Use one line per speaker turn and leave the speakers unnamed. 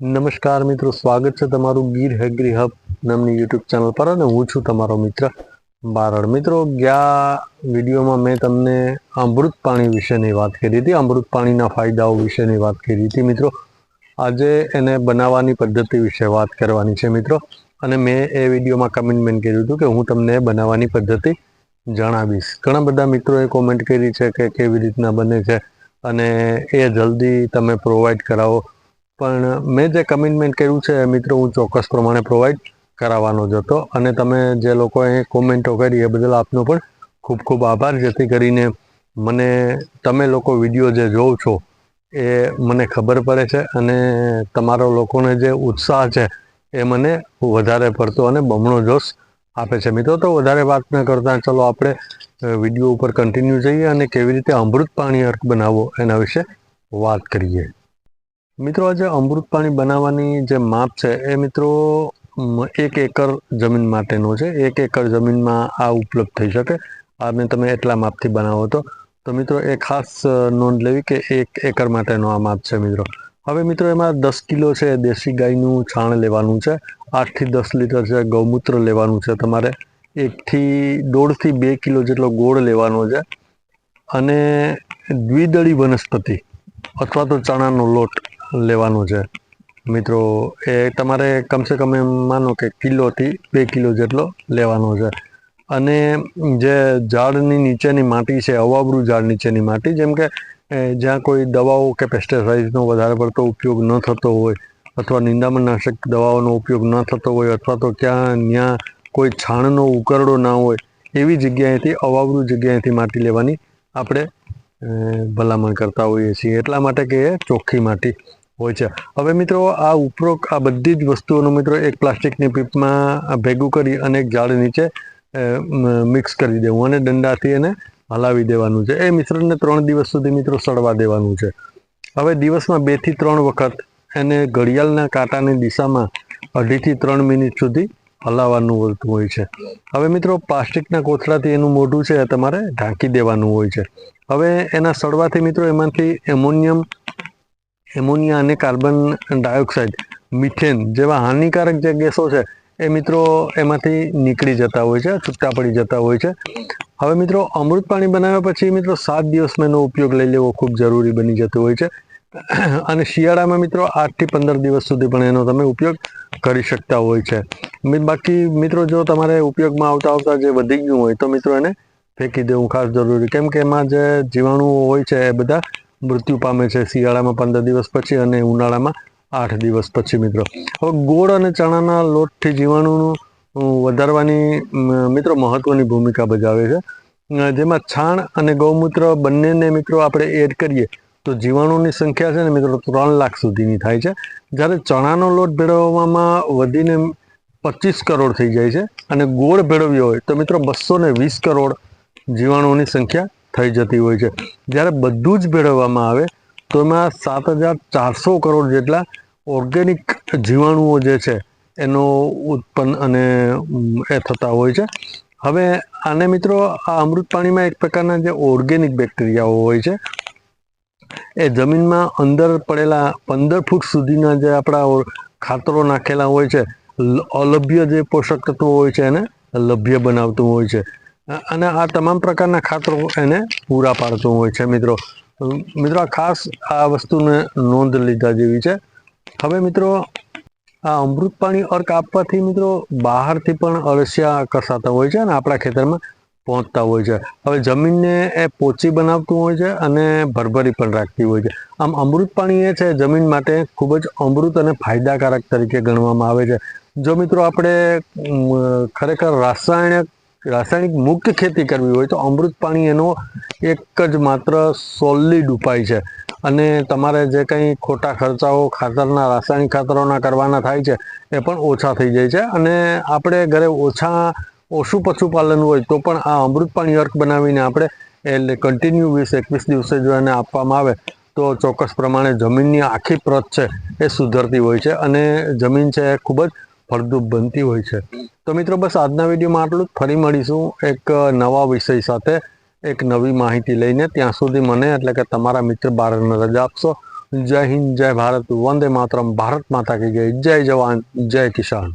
નમસ્કાર મિત્રો, સ્વાગત છે તમારું ગીર હેગ્રી હબ નામની યુટ્યુબ ચેનલ પર અને હું છું તમારો મિત્ર બારડ. મિત્રો, ગયા વિડીયોમાં મેં તમને અમૃત પાણી વિશેની વાત કરી હતી, અમૃત પાણીના ફાયદાઓ વિશેની વાત કરી હતી મિત્રો. આજે એને બનાવવાની પદ્ધતિ વિશે વાત કરવાની છે મિત્રો. અને મેં એ વિડીયોમાં કમિટમેન્ટ કર્યું હતું કે હું તમને બનાવવાની પદ્ધતિ જણાવીશ. ઘણા બધા મિત્રોએ કોમેન્ટ કરી છે કે કેવી રીતના બને છે અને એ જલ્દી તમે પ્રોવાઈડ કરાવો. પણ મેં જે કમિટમેન્ટ કર્યું છે, મિત્રો, હું ચોક્કસ પ્રમાણે પ્રોવાઈડ કરાવવાનો જ હતો. અને તમે જે લોકોએ કોમેન્ટો કરી, એ બદલ આપનો પણ ખૂબ ખૂબ આભાર. જેથી કરીને મને, તમે લોકો વીડિયો જે જોવ છો, એ મને ખબર પડે છે અને તમારો લોકોને જે ઉત્સાહ છે, એ મને વધારે પડતો અને બમણો જોશ આપે છે. મિત્રો, તો વધારે વાત ન કરતા, ચલો આપણે વીડિયો ઉપર કન્ટિન્યુ જઈએ અને કેવી રીતે અમૃત પાણી અર્ક બનાવવો એના વિશે વાત કરીએ. મિત્રો આજે અમૃત પાણી બનાવવાની જે માપ છે, એ મિત્રો એક એકર જમીન માટેનો છે. એક એકર જમીનમાં આ ઉપલબ્ધ થઈ શકે. અને તમે એટલા માપથી બનાવો તો. તો મિત્રો, એ ખાસ નોંધ લેવી કે એક એકર માટેનો આ માપ છે મિત્રો. હવે મિત્રો, એમાં દસ કિલો છે દેશી ગાયનું છાણ લેવાનું છે. આઠથી દસ લીટર છે ગૌમૂત્ર લેવાનું છે તમારે. એકથી દોઢથી બે કિલો જેટલો ગોળ લેવાનો છે. અને દ્વિદળી વનસ્પતિ, અથવા તો ચણાનો લોટ. લેવાનો છે. મિત્રો, એ તમારે કમસે કમ એમ માનો કે કિલોથી બે કિલો જેટલો લેવાનો છે. અને જે ઝાડની નીચેની માટી છે અવાબરું ઝાડ નીચેની માટી, જેમ કે જ્યાં કોઈ દવાઓ કે પેસ્ટિસાઇડ્સનો વધારે પડતો ઉપયોગ ન થતો હોય, અથવા નિંદામણનાશક દવાઓનો ઉપયોગ ન થતો હોય, અથવા તો ક્યાં ત્યાં કોઈ છાણનો ઉકરડો ના હોય, એવી જગ્યાએથી અવાબરું જગ્યાએથી માટી લેવાની આપણે ભલામણ કરતા હોઈએ છીએ. એટલા માટે કે એ ચોખ્ખી માટી. હોય છે. હવે મિત્રો, આ ઉપરોક્ત, આ બધી જ વસ્તુઓનું મિત્રો એક પ્લાસ્ટિકની પીપમાં ભેગું કરી અને એક ઝાડ નીચે મિક્સ કરી દેવું અને દંડાથી એને હલાવી દેવાનું છે. એ મિશ્રણને ત્રણ દિવસ સુધી મિત્રો સડવા દેવાનું છે. હવે દિવસમાં બેથી ત્રણ વખત એને ઘડિયાળના કાંટાની દિશામાં અઢીથી ત્રણ મિનિટ સુધી હલાવવાનું હોતું હોય છે. હવે મિત્રો, પ્લાસ્ટિકના કોથળાથી એનું મોઢું છે તમારે ઢાંકી દેવાનું હોય છે. હવે એના સડવાથી મિત્રો એમાંથી એમોનિયમ એમોનિયા અને કાર્બન ડાયોક્સાઇડ, મિથેન જેવા હાનિકારક જે ગેસો છે, એ મિત્રો એમાંથી નીકળી જતા હોય છે, છૂટા પડી જતા હોય છે. હવે મિત્રો અમૃત પાણી બનાવ્યા પછી મિત્રો સાત દિવસમાં એનો ઉપયોગ લઈ લેવો ખૂબ જરૂરી બની જતો હોય છે. અને શિયાળામાં મિત્રો આઠથી પંદર દિવસ સુધી પણ એનો તમે ઉપયોગ કરી શકતા હોય છે. બાકી મિત્રો જો તમારે ઉપયોગમાં આવતા આવતા જે વધી ગયું હોય તો મિત્રો એને ફેંકી દેવું ખાસ જરૂરી. કેમ કે એમાં જે જીવાણુઓ હોય છે એ બધા મૃત્યુ પામે છે શિયાળામાં પંદર દિવસ પછી અને ઉનાળામાં આઠ દિવસ પછી, મિત્રો. હવે ગોળ અને ચણાના લોટથી જીવાણુનું વધારવાની મિત્રો, મહત્વની ભૂમિકા ભજાવે છે. જેમાં છાણ અને ગૌમૂત્ર બંનેને, મિત્રો, આપણે એડ કરીએ તો જીવાણુની સંખ્યા છે ને, મિત્રો, ત્રણ લાખ સુધીની થાય છે. જ્યારે ચણાનો લોટ ભેળવવામાં વધીને પચીસ કરોડ થઈ જાય છે અને ગોળ ભેળવ્યો હોય તો, મિત્રો બસો ને વીસ કરોડ જીવાણુઓની સંખ્યા થઈ જતી હોય છે. જ્યારે બધું જ ભેળવવામાં આવે, તો એમાં સાત હજાર ચારસો કરોડ જેટલા ઓર્ગેનિક જીવાણુઓ જે છે, એનો ઉત્પન્ન અને એ થતા હોય છે. હવે આને મિત્રો આ અમૃત પાણીમાં એક પ્રકારના જે ઓર્ગેનિક બેક્ટેરિયાઓ હોય છે, એ જમીનમાં અંદર પડેલા પંદર ફૂટ સુધીના જે આપણા ખાતરો નાખેલા હોય છે અલભ્ય જે પોષક તત્વો હોય છે એને લભ્ય બનાવતું હોય છે. અને આ તમામ પ્રકારના ખાતરો એને પૂરા પાડતું હોય છે, મિત્રો. મિત્રો ખાસ આ વસ્તુને નોંધ લીધા જેવી છે. હવે, મિત્રો, આ અમૃત પાણી અર્ક આપવાથી, મિત્રો, બહારથી પણ અળસિયા કસાતા હોય છે અને આપણા ખેતરમાં પહોંચતા હોય છે. હવે, જમીનને એ પોચી બનાવતું હોય છે અને ભરભરી પણ રાખતી હોય છે. આમ, અમૃત પાણી એ છે જમીન માટે ખૂબ જ અમૃત અને ફાયદાકારક તરીકે ગણવામાં આવે છે. જો, મિત્રો, આપણે ખરેખર રાસાયણિક રાસાયણિક મુક્ત ખેતી કરવી હોય તો અમૃત પાણી એનો એક જ માત્ર સોલિડ ઉપાય છે. અને તમારે જે કંઈ ખોટા ખર્ચાઓ ખાતરના, રાસાયણિક ખાતરોના કરવાના થાય છે, એ પણ ઓછા થઈ જાય છે. અને આપણે ઘરે ઓછા ઓછું પશુપાલન હોય તો પણ આ અમૃત પાણી અર્ક બનાવીને આપણે એટલે કન્ટિન્યુ વીસ, એકવીસ દિવસે જો એને આપવામાં આવે તો ચોક્કસ પ્રમાણે જમીનની આખી પ્રત છે એ સુધરતી હોય છે. અને જમીન છે એ ખૂબ જ ફળદ્રુપ બનતી હોય છે. તો મિત્રો બસ આજના વિડીયોમાં આટલું જ. ફરી મળીશું એક નવા વિષય સાથે, એક નવી માહિતી લઈને. ત્યાં સુધી મને એટલે કે તમારા મિત્ર બારને રજા આપશો. જય હિન્દ, જય ભારત. વંદે માતરમ. ભારત માતા કી જય. જય જવાન, જય કિસાન.